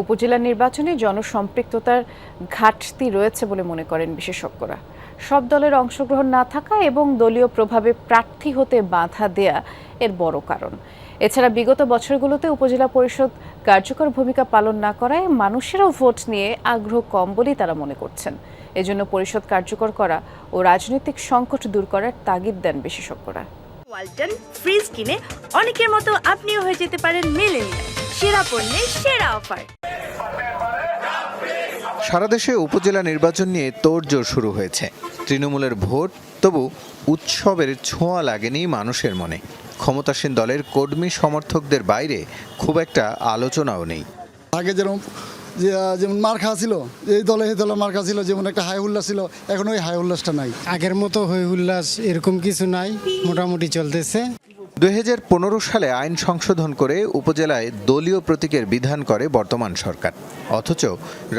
উপজেলা নির্বাচনে জনসম্পৃক্ততার ঘাটতি রয়েছে বলে মনে করেন বিশেষজ্ঞরা। সব দলের অংশগ্রহণ না থাকা এবং দলীয় প্রভাবে প্রার্থী হতে বাধা দেয়া এর বড় কারণ। এছাড়া বিগত বছরগুলোতে উপজেলা পরিষদ কার্যকর ভূমিকা পালন না করায় মানুষেরও ভোট নিয়ে আগ্রহ কম বলেই তারা মনে করছেন। এজন্য পরিষদ কার্যকর করা ও রাজনৈতিক সংকট দূর করার তাগিদ দেন বিশেষজ্ঞরা। ওয়ালটন, ফ্রিজ কিনে অনেকের মতো আপনিও হয়ে যেতে পারেন মিলেনিয়াল। সেরা পণ্যের সেরা অফার। সারা দেশে উপজেলা নির্বাচন নিয়ে তোড়জোড় শুরু হয়েছে। তৃণমূলের ভোট তবু উৎসবের ছোঁয়া লাগেনি মানুষের মনে। ক্ষমতাসীন দলের কর্মী সমর্থকদের বাইরে খুব একটা আলোচনাও নেই। আগে যেরকম যেমন মার খাওয়া ছিল এই দলে এই দলে মার খাওয়া ছিল যেমন একটা হাই উল্লাস ছিল এখন ওই হাই উল্লাসটা নাই। আগের মতো হই উল্লাস এরকম কিছু নাই মোটামুটি চলতেছে। দুই হাজার পনেরো সালে আইন সংশোধন করে উপজেলায় দলীয় প্রতীকের বিধান করে বর্তমান সরকার। অথচ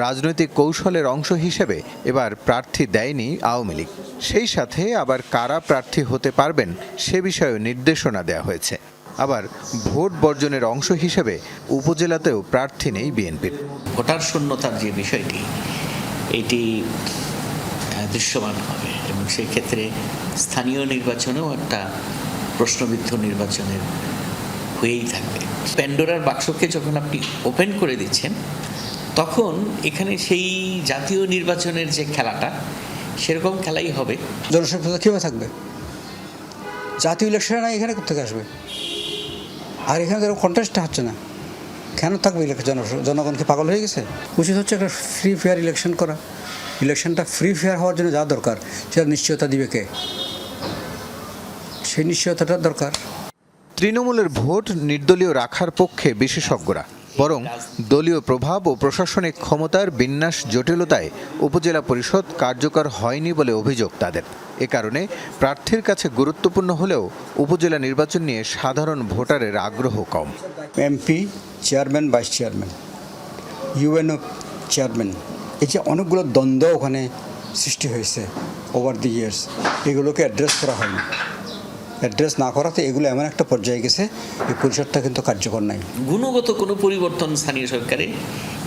রাজনৈতিক কৌশলের অংশ হিসেবে এবার প্রার্থী দেয়নি আওয়ামী লীগ। সেই সাথে আবার কারা প্রার্থী হতে পারবেন সে বিষয়েও নির্দেশনা দেওয়া হয়েছে। আবার ভোট বর্জনের অংশ হিসেবে উপজেলাতেও প্রার্থী নেই বিএনপির। ভোটার শূন্যতার যে বিষয়টি, এটি দৃশ্যমান হবে এবং সেই ক্ষেত্রে স্থানীয় নির্বাচনেও একটা প্রশ্নবিদ্ধ নির্বাচনের হয়েই থাকবে। প্যান্ডোরার বাক্সকে যখন আপনি ওপেন করে দিচ্ছেন, তখন এখানে সেই জাতীয় নির্বাচনের যে খেলাটা, সেরকম খেলাই হবে। জনসংখ্যা কীভাবে থাকবে? জাতীয় ইলেকশনে না এখানে কোথেকে আসবে? আর এখানে তো কন্টেস্টটা হচ্ছে না। কেন থাকবে ইলেকশন জনগণকে পাগল হয়ে গেছে? উচিত হচ্ছে একটা ফ্রি ফেয়ার ইলেকশন করা। ইলেকশনটা ফ্রি ফেয়ার হওয়ার জন্য যা দরকার, সেটা নিশ্চয়তা দিবে কে? সেই নিশ্চয়তাটা দরকার। তৃণমূলের ভোট নির্দলীয় রাখার পক্ষে বিশেষজ্ঞরা বরং দলীয় প্রভাব ও প্রশাসনিক ক্ষমতার বিন্যাস জটিলতায় উপজেলা পরিষদ কার্যকর হয়নি বলে অভিযোগ তাদের। এ কারণে প্রার্থীর কাছে গুরুত্বপূর্ণ হলেও উপজেলা নির্বাচন নিয়ে সাধারণ ভোটারের আগ্রহ কম। MP chairman vice chairman UNO chairman এই যে অনেকগুলো দ্বন্দ্ব ওখানে সৃষ্টি হয়েছে ওভার দি ইয়ার্স এগুলোকে অ্যাড্রেস করা হয়নি। অ্যাড্রেস না করাতে এগুলো এমন একটা পর্যায়ে গেছে এই পরিষদটা কিন্তু কার্যকর নাই। গুণগত কোনো পরিবর্তন স্থানীয় সরকারে?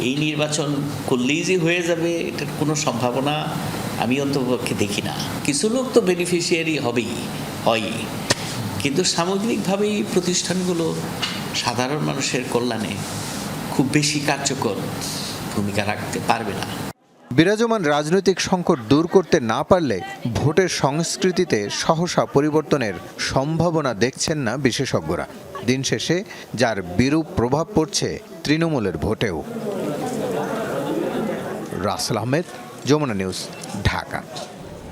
এই নির্বাচন করলেই যে হয়ে যাবে, এটার কোনো সম্ভাবনা আমি অন্তপক্ষে দেখি না। কিছু লোক তো বেনিফিশিয়ারি হবেই হয় কিন্তু সামগ্রিকভাবে এই প্রতিষ্ঠানগুলো সাধারণ মানুষের কল্যাণে খুব বেশি কার্যকর ভূমিকা রাখতে পারবে না। বিরাজমান রাজনৈতিক সংকট দূর করতে না পারলে ভোটের সংস্কৃতিতে সহসা পরিবর্তনের সম্ভাবনা দেখছেন না বিশেষজ্ঞরা। দিন শেষে যার বিরূপ প্রভাব পড়ছে তৃণমূলের ভোটেও। রাসেল আহমেদ, যমুনা নিউজ, ঢাকা।